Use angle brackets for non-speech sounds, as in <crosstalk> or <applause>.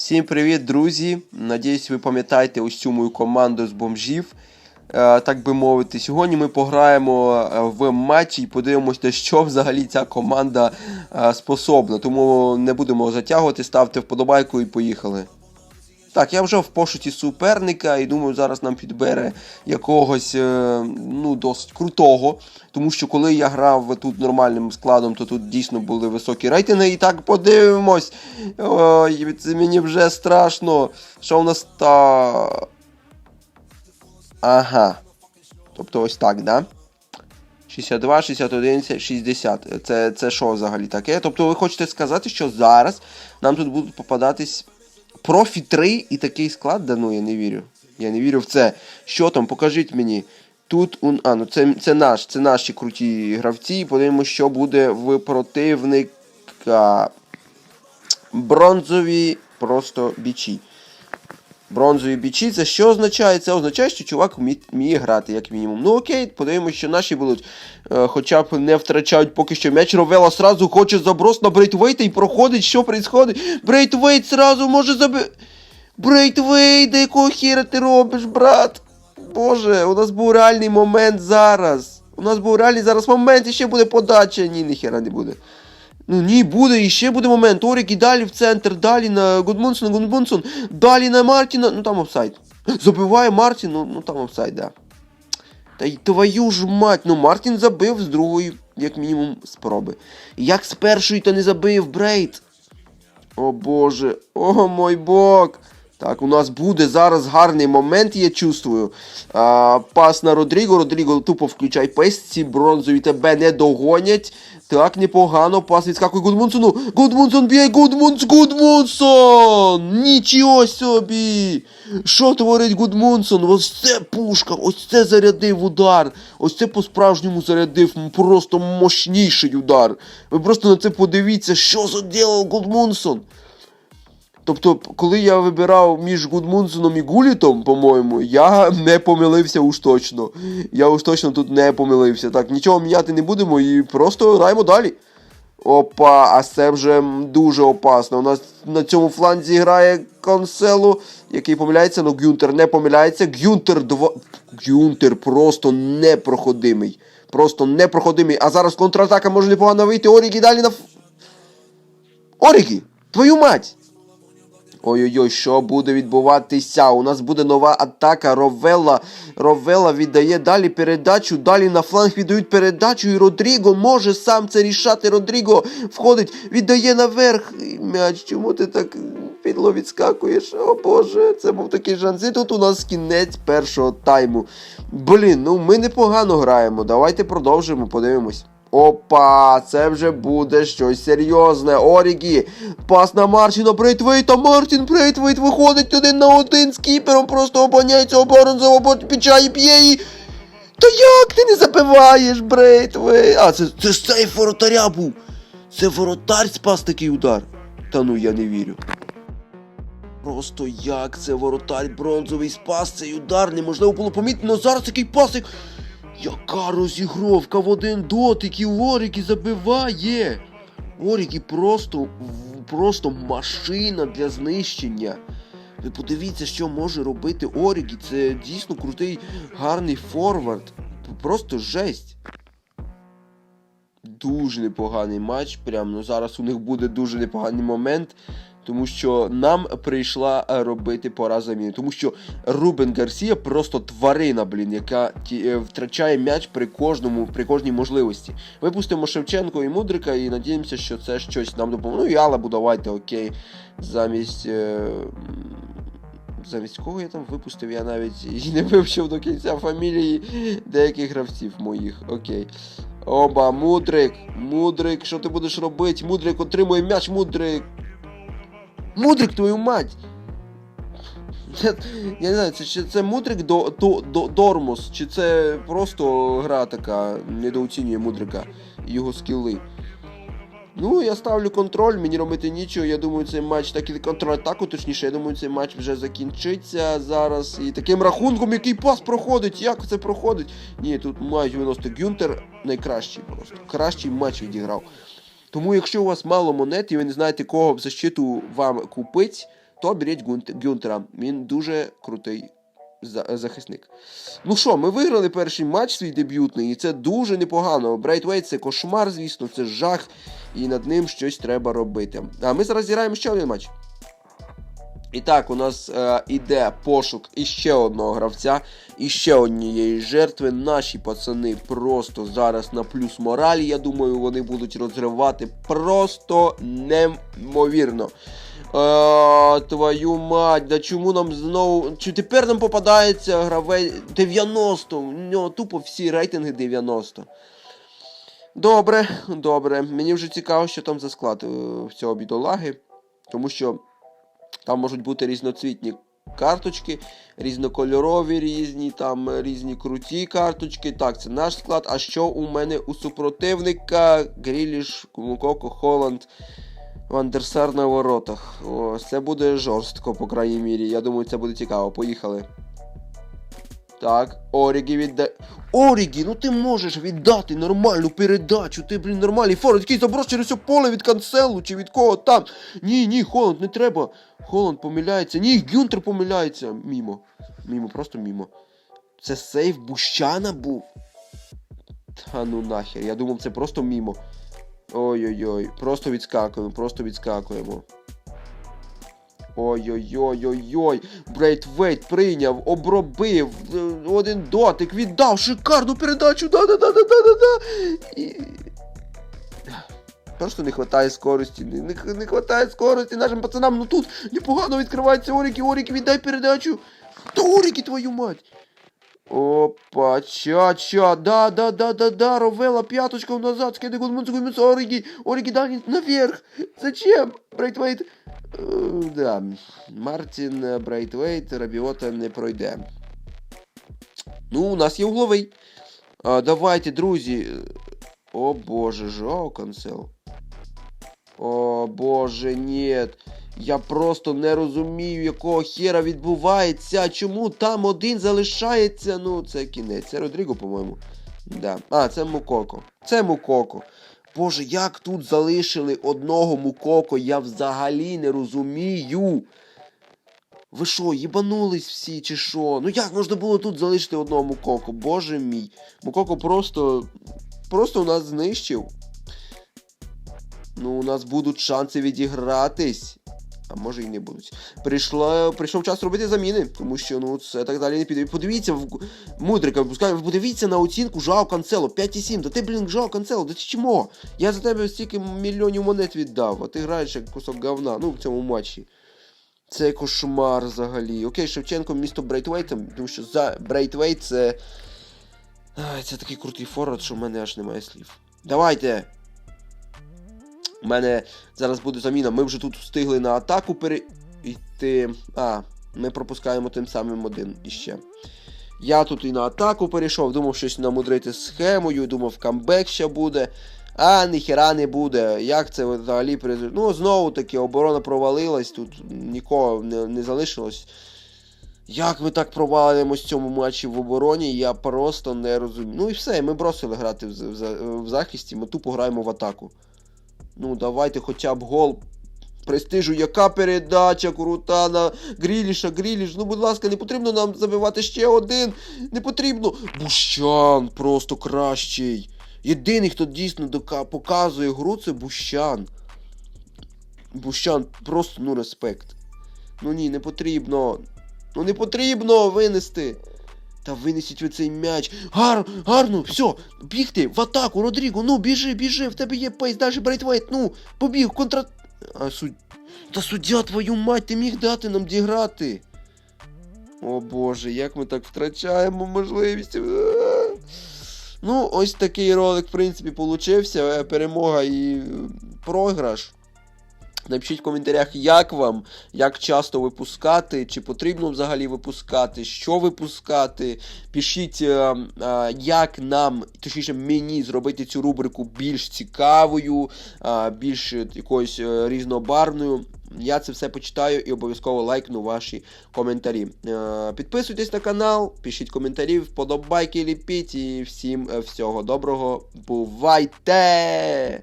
Всім привіт, друзі! Надіюсь, ви пам'ятаєте цю мою команду з бомжів. Е, так би мовити, сьогодні ми пограємо е, в матчі і подивимося, що взагалі ця команда е, способна. Тому не будемо затягувати, ставте вподобайку і поїхали. Так, я вже в пошуці суперника і думаю, зараз нам підбере якогось е, ну, досить крутого. Тому що коли я грав тут нормальним складом, то тут дійсно були високі рейтинги. І так подивимось. Ой, це мені вже страшно. Що в нас та. Ага. Тобто ось так, да? 62, 61, 60. Це, це що взагалі таке? Тобто ви хочете сказати, що зараз нам тут будуть попадатись профі 3 і такий склад? Да ну я не вірю. Я не вірю в це. Що там? Покажіть мені. Тут un... а, ну це, це наш, це наші круті гравці. Подивимося, що буде в противника. Бронзові просто бічі. Бронзові бічі, це що означає? Це означає, що чувак вмі- вміє грати, як мінімум. Ну окей, подивимося, що наші будуть. Е, хоча б не втрачають поки що м'яч. Ровела сразу хоче заброс на Брейтвейта і проходить. Що відбувається? Брейтвейт сразу може заби. Брейтвейт, якого хіра ти робиш, брат? Боже, у нас був реальний момент зараз. У нас був реальний зараз момент, і ще буде подача. Ні, ніхера не буде. Ну ні, буде, і ще буде момент. Орік і далі в центр, далі на Гудмунсон, Гудмунсон, далі на Мартіна. Ну там офсайд. <gasps> Забиває Мартін, ну, ну там офсайд, да. Та й твою ж мать, ну Мартін забив з другої, як мінімум, спроби. Як з першої то не забив Брейд. О боже, о мой бог. Так, у нас буде зараз гарний момент, я чувствую. А, пас на Родріго. Родріго тупо включай пейс. Ці бронзові тебе не догонять. Так, непогано. Пас відскакує Гудмунсону. Гудмунсон б'є Гудмунс, Гудмунсон! Нічого собі! Що творить Гудмунсон? Ось це пушка, ось це зарядив удар. Ось це по-справжньому зарядив просто мощніший удар. Ви просто на це подивіться, що заділав Гудмунсон. Тобто, коли я вибирав між Гудмунсоном і Гулітом, по-моєму, я не помилився уж точно. Я уж точно тут не помилився. Так, нічого міняти не будемо і просто граємо далі. Опа, а це вже дуже опасно. У нас на цьому фланзі грає Консело, який помиляється, але Гюнтер не помиляється. Гюнтер 2. Гюнтер просто непроходимий. Просто непроходимий. А зараз контратака може непогано вийти. Орігі далі на. Орігі! Твою мать! Ой-ой-ой, що буде відбуватися? У нас буде нова атака. Ровела. Ровела віддає далі передачу. Далі на фланг віддають передачу. І Родріго може сам це рішати. Родріго входить, віддає наверх. М'яч, чому ти так підло відскакуєш? О Боже, це був такий шанс. І тут у нас кінець першого тайму. Блін, ну ми непогано граємо. Давайте продовжимо, подивимось. Опа, це вже буде щось серйозне. Орігі, пас на Мартіна Брейтвейта. Мартін Брейтвейт виходить один на один з кіпером, просто обоняється оборонцево, підчає п'є і... Та як ти не забиваєш, Брейтвейт? А, це, це ж цей воротаря був. Це воротар спас такий удар. Та ну я не вірю. Просто як це воротар бронзовий спас цей удар, неможливо було помітити, але зараз такий пасик. Яка розігровка в один дотик і Орікі забиває. Орікі просто, просто машина для знищення. Ви подивіться, що може робити Орікі. Це дійсно крутий, гарний форвард. Просто жесть. Дуже непоганий матч. Прям ну зараз у них буде дуже непоганий момент. Тому що нам прийшла е, робити пора заміни. Тому що Рубен Гарсія просто тварина, блін, яка ті, е, втрачає м'яч при кожному, при кожній можливості. Випустимо Шевченко і Мудрика і надіємося, що це щось нам допоможе. Ну і Алабу давайте, окей. Замість. Е... Замість кого я там випустив, я навіть і не вивчив до кінця фамілії деяких гравців моїх. Окей. Оба, Мудрик, Мудрик, що ти будеш робити? Мудрик отримує м'яч, Мудрик. Мудрик, твою мать! Я, я не знаю, це, чи це Мудрик до, до, до, Дормус, чи це просто гра така недооцінює Мудрика і його скіли. Ну, я ставлю контроль, мені робити нічого. Я думаю, цей матч так і контратаку, точніше, я думаю, цей матч вже закінчиться зараз. І таким рахунком, який пас проходить, як це проходить? Ні, тут матч 90 Гюнтер найкращий просто. Кращий матч відіграв. Тому, якщо у вас мало монет і ви не знаєте, кого в защиту вам купити, то беріть Гюнт- Гюнтера. Він дуже крутий захисник. Ну що, ми виграли перший матч свій дебютний, і це дуже непогано. Брейтвейт це кошмар, звісно, це жах, і над ним щось треба робити. А ми зараз зіграємо ще один матч. І так, у нас е, іде пошук іще одного гравця, іще однієї жертви. Наші пацани просто зараз на плюс моралі. Я думаю, вони будуть розривати просто неймовірно. Е, твою мать, да чому нам знову. Чи тепер нам попадається гравець 90? У нього тупо всі рейтинги 90. Добре, добре. Мені вже цікаво, що там за склад е, в цього бідолаги. Тому що там можуть бути різноцвітні карточки, різнокольорові різні, там е, різні круті карточки. Так, це наш склад. А що у мене у супротивника? Гріліш, Кумукоко, Холланд, Вандерсар на воротах. О, це буде жорстко, по крайній мірі. Я думаю, це буде цікаво. Поїхали. Так, Орігі відда... Орігі, ну ти можеш віддати нормальну передачу. Ти, блін, нормальний форвард, який заброс через все поле від канцелу чи від кого там. Ні, ні, Холланд, не треба. Холланд помиляється. Ні, Гюнтер помиляється. Мімо. Мімо, просто мімо. Це сейф Бущана був. Та ну нахер, я думав, це просто мімо. Ой-ой-ой, просто відскакуємо, просто відскакуємо. Ой-ой-ой-ой-ой. Брейтвейт прийняв, обробив. е, Один дотик, віддав шикарну передачу. Да-да-да-да-да-да-да. І... Просто не вистачає скорості. Не, не, не вистачає скорості нашим пацанам. Ну тут непогано відкриваються Оріки. Оріки, віддай передачу. Та Оріки, твою мать. Опа, ча, ча, да, да, да, да, да, Ровела, пяточка назад, скидай гудмунцу, гудмунцу, Ориги, Ориги, да, наверх. Зачем? Брейтвейт, е, да, Мартін е, Брейтвейт, Рабіота не пройде. Ну, у нас є угловий. А, давайте, друзі. О боже, Жоу Консел. О боже, нет. Я просто не розумію, якого хера відбувається. Чому там один залишається? Ну, це кінець. Це Родріго, по-моєму. Да. А, це Мукоко. Це Мукоко. Боже, як тут залишили одного Мукоко, я взагалі не розумію. Ви що, їбанулись всі чи що? Ну як можна було тут залишити одного Мукоко? Боже мій. Мукоко просто. Просто нас знищив. Ну, у нас будуть шанси відігратись. А може і не будуть. Прийшло, прийшов час робити заміни, тому що ну це так далі не піде. Подивіться, в Мудрика випускаю, подивіться на оцінку Жао Канцело 5,7. Да ти, блін, Жао Канцело, да ти чмо? Я за тебе стільки мільйонів монет віддав, а ти граєш як кусок говна, ну в цьому матчі. Це кошмар взагалі. Окей, Шевченко місто Брейтвейтом, тому що за Брейтвейт це. Ай, це такий крутий форвард, що в мене аж немає слів. Давайте! У мене зараз буде заміна. Ми вже тут встигли на атаку перейти. А, ми пропускаємо тим самим один іще. Я тут і на атаку перейшов, думав щось намудрити схемою, думав, камбек ще буде. А ніхера не буде. Як це взагалі Ну, знову таки, оборона провалилась, тут нікого не, не залишилось. Як ми так провалимось в цьому матчі в обороні, я просто не розумію. Ну і все, ми бросили грати в, в, в захисті, ми тупо граємо в атаку. Ну, давайте хоча б гол. Престижу, яка передача крута на Гріліша, Гріліш. Ну, будь ласка, не потрібно нам забивати ще один. Не потрібно. Бущан просто кращий. Єдиний, хто дійсно показує гру, це Бущан. Бущан, просто ну респект. Ну ні, не потрібно. Ну не потрібно винести. Та винесіть ви цей м'яч. Гар, гарно, все, бігти в атаку, Родріго, ну біжи, біжи, в тебе є пейс, далі Брейтвейт, ну, побіг, контра. А суд... Та суддя, твою мать, ти міг дати нам діграти. О боже, як ми так втрачаємо можливість. Ну, ось такий ролик, в принципі, получився. Е, Перемога і е, програш. Напишіть в коментарях, як вам, як часто випускати, чи потрібно взагалі випускати, що випускати. Пишіть, е, е, як нам, точніше мені зробити цю рубрику більш цікавою, е, більш якоюсь різнобарвною. Я це все почитаю і обов'язково лайкну ваші коментарі. Підписуйтесь на канал, пишіть коментарі, вподобайки ліпіть і всім всього доброго. Бувайте!